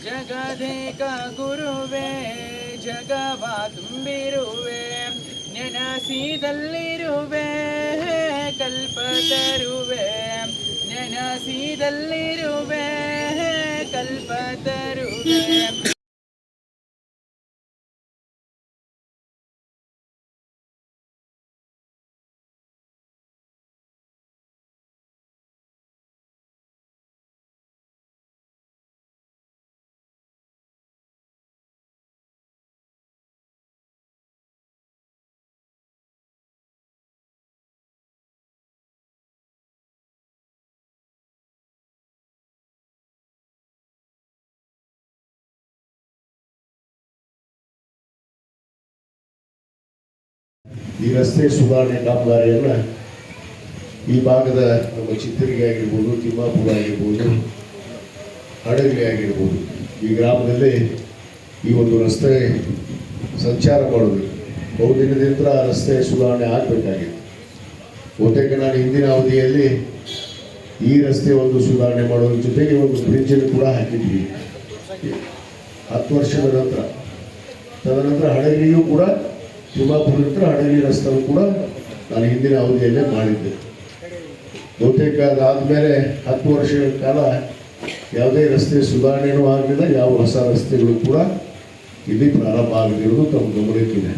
ಜಗದೇಕ ಗುರುವೇ ಜಗವ ತುಂಬಿರುವೆ ನೆನಸಿದಲ್ಲಿರುವೆ ಕಲ್ಪತರುವೆ ನೆನಸಿದಲ್ಲಿರುವೆ ಈ ರಸ್ತೆ ಸುಧಾರಣೆ ಕಾಮಗಾರಿಯನ್ನು ಈ ಭಾಗದ ನಮ್ಮ ಚಿತ್ತರಿಗೆ ಆಗಿರ್ಬೋದು, ತಿಮ್ಮಾಪುರ ಆಗಿರ್ಬೋದು ಹಡಗಲಿ ಆಗಿರ್ಬೋದು, ಈ ಗ್ರಾಮದಲ್ಲಿ ಈ ಒಂದು ರಸ್ತೆ ಸಂಚಾರ ಮಾಡೋದು. ಬಹುದಿನದಿಂದ ರಸ್ತೆ ಸುಧಾರಣೆ ಆಗಬೇಕಾಗಿತ್ತು. ಬಹುತೇಕ ನಾನು ಹಿಂದಿನ ಅವಧಿಯಲ್ಲಿ ಈ ರಸ್ತೆ ಒಂದು ಸುಧಾರಣೆ ಮಾಡೋದ್ರ ಜೊತೆಗೆ ಒಂದು ಬ್ರಿಡ್ಜನ್ನು ಕೂಡ ಹಾಕಿದ್ವಿ. ಹತ್ತು ವರ್ಷದ ನಂತರ. ತದನಂತರ ಹಡಗಿರಿಯೂ ಕೂಡ ತಿಮ್ಮಾಪುರ ಹತ್ರ ಹಡಗಲಿ ರಸ್ತೆ ಕೂಡ ನಾನು ಹಿಂದಿನ ಅವಧಿಯಲ್ಲೇ ಮಾಡಿದ್ದೆ. ಬಹುತೇಕ ಅದಾದಮೇಲೆ ಹತ್ತು ವರ್ಷಗಳ ಕಾಲ ಯಾವುದೇ ರಸ್ತೆ ಸುಧಾರಣೆಯೂ ಆಗಲಿಲ್ಲ, ಯಾವ ಹೊಸ ರಸ್ತೆಗಳು ಕೂಡ ಇಲ್ಲಿ ಪ್ರಾರಂಭ ಆಗದಿರೋದು ತಮ್ಮ ಗಮನಕ್ಕಿದೆ.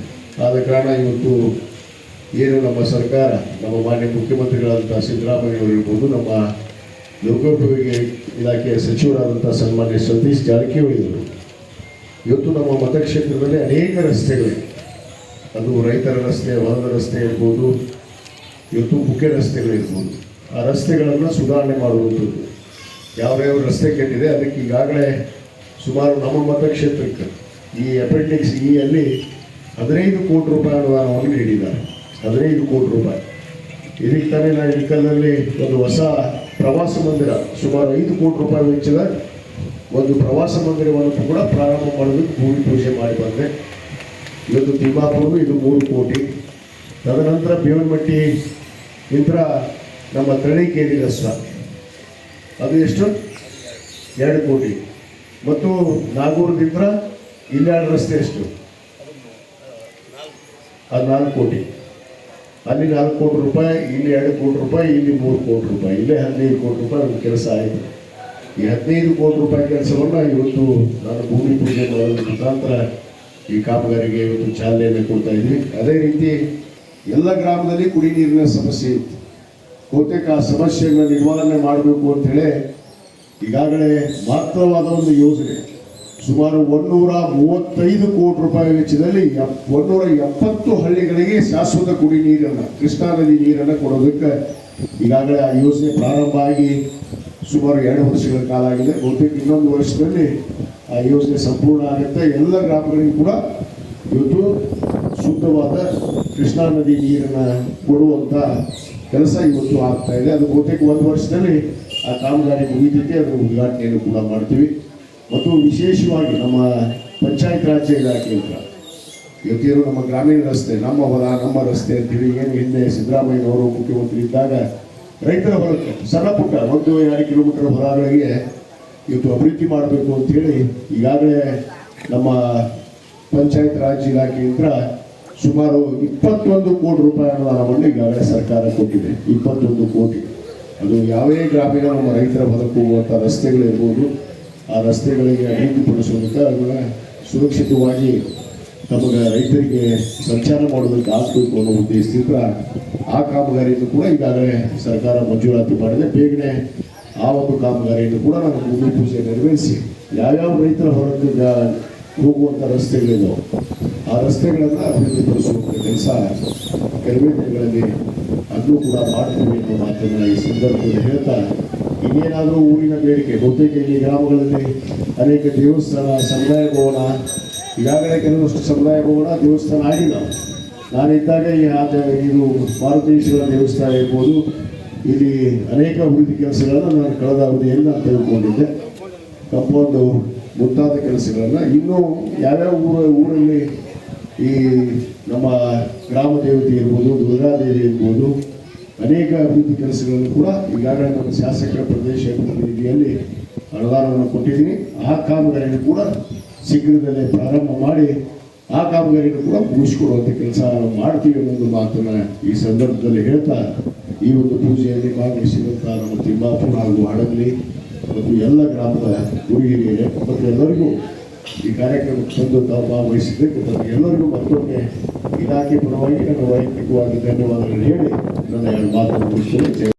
ಆದ ಕಾರಣ ಇವತ್ತು ಏನು ನಮ್ಮ ಸರ್ಕಾರ, ನಮ್ಮ ಮಾನ್ಯ ಮುಖ್ಯಮಂತ್ರಿಗಳಾದಂಥ ಸಿದ್ದರಾಮಯ್ಯವರು ನಮ್ಮ ಲೋಕೋಪಯೋಗಿ ಇಲಾಖೆಯ ಸಚಿವರಾದಂಥ ಸನ್ಮಾನ್ಯ ಸತೀಶ್ ಜಾರಕಿಹೊಳಿ ಇವತ್ತು ನಮ್ಮ ಮತಕ್ಷೇತ್ರದಲ್ಲಿ ಅನೇಕ ರಸ್ತೆಗಳಿವೆ. ಅದು ರೈತರ ರಸ್ತೆ, ಹೊಲದ ರಸ್ತೆ ಇರ್ಬೋದು, ಇವತ್ತು ಮುಖ್ಯ ರಸ್ತೆಗಳಿರ್ಬೋದು ಆ ರಸ್ತೆಗಳನ್ನು ಸುಧಾರಣೆ ಮಾಡುವಂಥದ್ದು. ಯಾವ ಯಾವ ರಸ್ತೆ ಕೆಟ್ಟಿದೆ, ಅದಕ್ಕೆ ಈಗಾಗಲೇ ಸುಮಾರು ನಮ್ಮ ಮತಕ್ಷೇತ್ರಕ್ಕೆ ಈ ಅಪೆಂಡಿಕ್ಸ್ ಇಯಲ್ಲಿ ಹದಿನೈದು ಕೋಟಿ ರೂಪಾಯಿ ಅನುದಾನವನ್ನು ನೀಡಿದ್ದಾರೆ. ಹದಿನೈದು ಕೋಟಿ ರೂಪಾಯಿ. ಇದಕ್ಕೆ ತಾನೇ ನಾನು ಇಳಕಲ್ನಲ್ಲಿ ಒಂದು ಹೊಸ ಪ್ರವಾಸ ಮಂದಿರ, ಸುಮಾರು ಐದು ಕೋಟಿ ರೂಪಾಯಿ ವೆಚ್ಚದ ಒಂದು ಪ್ರವಾಸ ಮಂದಿರವನ್ನು ಕೂಡ ಪ್ರಾರಂಭ ಮಾಡೋದಕ್ಕೆ ಭೂಮಿ ಪೂಜೆ ಮಾಡಿ ಬಂದೆ. ಇವತ್ತು ತಿಮ್ಮಾಪುರ ಇದು ಮೂರು ಕೋಟಿ. ತದನಂತರ ಬೇವನಮಟ್ಟಿ ಇಂತ್ರ ನಮ್ಮ ತಳಿಕೇರಿ ರಸ್ತೆ ಅದು ಎಷ್ಟು? ಎರಡು ಕೋಟಿ. ಮತ್ತು ನಾಗೂರದಿಂದ ಇಲ್ಲಾಡ ರಸ್ತೆ ಎಷ್ಟು? ಅದು ನಾಲ್ಕು ಕೋಟಿ. ಅಲ್ಲಿ ನಾಲ್ಕು ಕೋಟಿ ರೂಪಾಯಿ, ಇಲ್ಲಿ ಎರಡು ಕೋಟಿ ರೂಪಾಯಿ, ಇಲ್ಲಿ ಮೂರು ಕೋಟಿ ರೂಪಾಯಿ. ಇಲ್ಲೇ ಹದಿನೈದು ಕೋಟಿ ರೂಪಾಯಿ ನಮ್ಮ ಕೆಲಸ ಆಯಿತು. ಈ ಹದಿನೈದು ಕೋಟಿ ರೂಪಾಯಿ ಕೆಲಸವನ್ನು ಇವತ್ತು ನಾನು ಭೂಮಿ ಪೂಜೆ ಮಾಡೋದ್ರ ಮುಖಾಂತರ ಈ ಕಾಮಗಾರಿಗೆ ಇವತ್ತು ಚಾಲನೆಯನ್ನು ಕೊಡ್ತಾ ಇದ್ವಿ ಅದೇ ರೀತಿ ಎಲ್ಲ ಗ್ರಾಮದಲ್ಲಿ ಕುಡಿ ನೀರಿನ ಸಮಸ್ಯೆ ಇತ್ತು. ಬಹುತೇಕ ಆ ಸಮಸ್ಯೆಗಳನ್ನ ನಿರ್ವಹಣೆ ಮಾಡಬೇಕು ಅಂತೇಳಿ ಈಗಾಗಲೇ ಮಹತ್ವವಾದ ಒಂದು ಯೋಜನೆ. ಸುಮಾರು ಒಂದೂರ ಮೂವತ್ತೈದು ಕೋಟಿ ರೂಪಾಯಿ ವೆಚ್ಚದಲ್ಲಿ ಒಂದೂರ ಎಪ್ಪತ್ತು ಹಳ್ಳಿಗಳಿಗೆ ಶಾಶ್ವತ ಕುಡಿ ನೀರನ್ನು, ಕೃಷ್ಣಾ ನದಿ ನೀರನ್ನು ಕೊಡೋದಕ್ಕೆ ಈಗಾಗಲೇ ಆ ಯೋಜನೆ ಪ್ರಾರಂಭ ಆಗಿ ಸುಮಾರು ಎರಡು ವರ್ಷಗಳ ಕಾಲ ಆಗಿದೆ. ಬಹುತೇಕ ಇನ್ನೊಂದು ವರ್ಷದಲ್ಲಿ ಆ ಯೋಜನೆ ಸಂಪೂರ್ಣ ಆಗುತ್ತೆ. ಎಲ್ಲ ಗ್ರಾಮಗಳಿಗೂ ಕೂಡ ಇವತ್ತು ಶುದ್ಧವಾದ ಕೃಷ್ಣಾ ನದಿ ನೀರನ್ನು ಕೊಡುವಂಥ ಕೆಲಸ ಇವತ್ತು ಆಗ್ತಾ ಇದೆ. ಅದು ಬಹುತೇಕ ಒಂದು ವರ್ಷದಲ್ಲಿ ಆ ಕಾಮಗಾರಿ ಮುಗಿದಿದೆ ಅದರ ಉದ್ಘಾಟನೆಯನ್ನು ಕೂಡ ಮಾಡ್ತೀವಿ. ಮತ್ತು ವಿಶೇಷವಾಗಿ ನಮ್ಮ ಪಂಚಾಯತ್ ರಾಜ್ ಇಲಾಖೆಯಿಂದ ಇವತ್ತೇನು ನಮ್ಮ ಗ್ರಾಮೀಣ ರಸ್ತೆ, ನಮ್ಮ ಹೊಲ, ನಮ್ಮ ರಸ್ತೆ ಅಂತೇಳಿ ಏನು ಹಿಂದೆ ಸಿದ್ದರಾಮಯ್ಯನವರು ಮುಖ್ಯಮಂತ್ರಿ ಇದ್ದಾಗ ರೈತರ ಹೊಲಕ್ಕೆ ಸಣ್ಣ ಪುಟ್ಟ, ಒಂದು ಎರಡು ಕಿಲೋಮೀಟರ್ ಹೊಲಗಳಿಗೆ ಇವತ್ತು ಅಭಿವೃದ್ಧಿ ಮಾಡಬೇಕು ಅಂತೇಳಿ ಈಗಾಗಲೇ ನಮ್ಮ ಪಂಚಾಯತ್ ರಾಜ್ ಇಲಾಖೆಯಿಂದ ಸುಮಾರು ಇಪ್ಪತ್ತೊಂದು ಕೋಟಿ ರೂಪಾಯಿ ಅನುದಾನವನ್ನು ಈಗಾಗಲೇ ಸರ್ಕಾರ ಕೊಟ್ಟಿದೆ. ಇಪ್ಪತ್ತೊಂದು ಕೋಟಿ. ಅದು ಯಾವೇ ಗ್ರಾಮೀಣ ನಮ್ಮ ರೈತರ ಬದುಕು ಹೋಗುವಂಥ ರಸ್ತೆಗಳಿರ್ಬೋದು. ಆ ರಸ್ತೆಗಳಿಗೆ ಅಭಿವೃದ್ಧಿಪಡಿಸುವಂಥ ಅದನ್ನು ಸುರಕ್ಷಿತವಾಗಿ ನಮಗೆ ರೈತರಿಗೆ ಸಂಚಾರ ಮಾಡೋದಕ್ಕೆ ಆಗಬೇಕು ಅನ್ನೋ ಉದ್ದೇಶದಿಂದ ಆ ಕಾಮಗಾರಿಯನ್ನು ಕೂಡ ಈಗಾಗಲೇ ಸರ್ಕಾರ ಮಂಜೂರಾತಿ ಮಾಡಿದೆ. ಬೇಗನೆ ಆ ಒಂದು ಕಾಮಗಾರಿಯನ್ನು ಕೂಡ ನಾವು ಭೂಮಿ ಪೂಜೆ ನೆರವೇರಿಸಿ, ಯಾವ್ಯಾವ ರೈತರ ಹೊರಗೆ ಹೋಗುವಂಥ ರಸ್ತೆಗಳಿದಾವೆ ಆ ರಸ್ತೆಗಳನ್ನು ಅಭಿವೃದ್ಧಿಪಡಿಸುವಂಥ ಕೆಲಸ ಕೆಲವೇ ದಿನಗಳಲ್ಲಿ ಅದನ್ನು ಕೂಡ ಮಾಡ್ತೀವಿ ಅನ್ನೋ ಮಾತನ್ನು ಈ ಸಂದರ್ಭದಲ್ಲಿ ಹೇಳ್ತಾ ಇನ್ನೇನಾದರೂ ಊರಿನ ಬೇಡಿಕೆ, ಬಹುತೇಕ ಈ ಗ್ರಾಮಗಳಲ್ಲಿ ಅನೇಕ ದೇವಸ್ಥಾನ ಸಮುದಾಯ ಭವನ ಈಗಾಗಲೇ ಕೆಲವಷ್ಟು ಸಮುದಾಯಗಳು ದೇವಸ್ಥಾನ ಆಗಿಲ್ಲ. ನಾನಿದ್ದಾಗ ಈ ಆದ ಇದು ಮಾರುತೇಶ್ವರ ದೇವಸ್ಥಾನ ಇರ್ಬೋದು ಇಲ್ಲಿ ಅನೇಕ ಅಭಿವೃದ್ಧಿ ಕೆಲಸಗಳನ್ನು ನಾನು ಕಳೆದ ಅವಧಿಯಲ್ಲಿ ನಾನು ತಿಳ್ಕೊಂಡಿದ್ದೆ ಕಂಪೌಂಡು ಮುಂತಾದ ಕೆಲಸಗಳನ್ನು ಇನ್ನೂ ಯಾವ್ಯಾವ ಊರ, ಊರಲ್ಲಿ ಈ ನಮ್ಮ ಗ್ರಾಮ ದೇವತೆ ಇರ್ಬೋದು ದುರ್ಗಾದೇವಿ ಇರ್ಬೋದು ಅನೇಕ ಅಭಿವೃದ್ಧಿ ಕೆಲಸಗಳನ್ನು ಕೂಡ ಈಗಾಗಲೇ ನಮ್ಮ ಶಾಸಕರ ಪ್ರದೇಶ ಪ್ರತಿನಿಧಿಯಲ್ಲಿ ಅನುದಾನವನ್ನು ಕೊಟ್ಟಿದ್ದೀನಿ. ಆ ಕಾಮಗಾರಿಯನ್ನು ಕೂಡ ಶೀಘ್ರದಲ್ಲೇ ಪ್ರಾರಂಭ ಮಾಡಿ ಆ ಕಾಮಗಾರಿಯನ್ನು ಕೂಡ ಮುಗಿಸ್ಕೊಡುವಂಥ ಕೆಲಸ ಮಾಡ್ತೀವಿ ಅನ್ನೋದು ಮಾತನ್ನು ಈ ಸಂದರ್ಭದಲ್ಲಿ ಹೇಳ್ತಾ, ಈ ಒಂದು ಪೂಜೆಯಲ್ಲಿ ಭಾಗವಹಿಸಿದಂಥ ನಮ್ಮ ತಿಮ್ಮಾಪುರ ಹಾಗೂ ಹಡಗಲಿ ಮತ್ತು ಎಲ್ಲ ಗ್ರಾಮದ ಹುಡುಗಿರಿಗೆ ಮತ್ತು ಎಲ್ಲರಿಗೂ ಈ ಕಾರ್ಯಕ್ರಮಕ್ಕೆ ತಂದು ತಾವು ಭಾಗವಹಿಸಿದ್ದಕ್ಕೆ ಎಲ್ಲರಿಗೂ ಮತ್ತೊಮ್ಮೆ ಇಲಾಖೆ ಪರವಾಗಿ ನನ್ನ ವೈಯಕ್ತಿಕವಾಗಿ ಧನ್ಯವಾದಗಳು ಹೇಳಿ ನನ್ನ ಎರಡು ಮಾತನ್ನು ಮುಗಿಸ್ತೇನೆ ಜೈ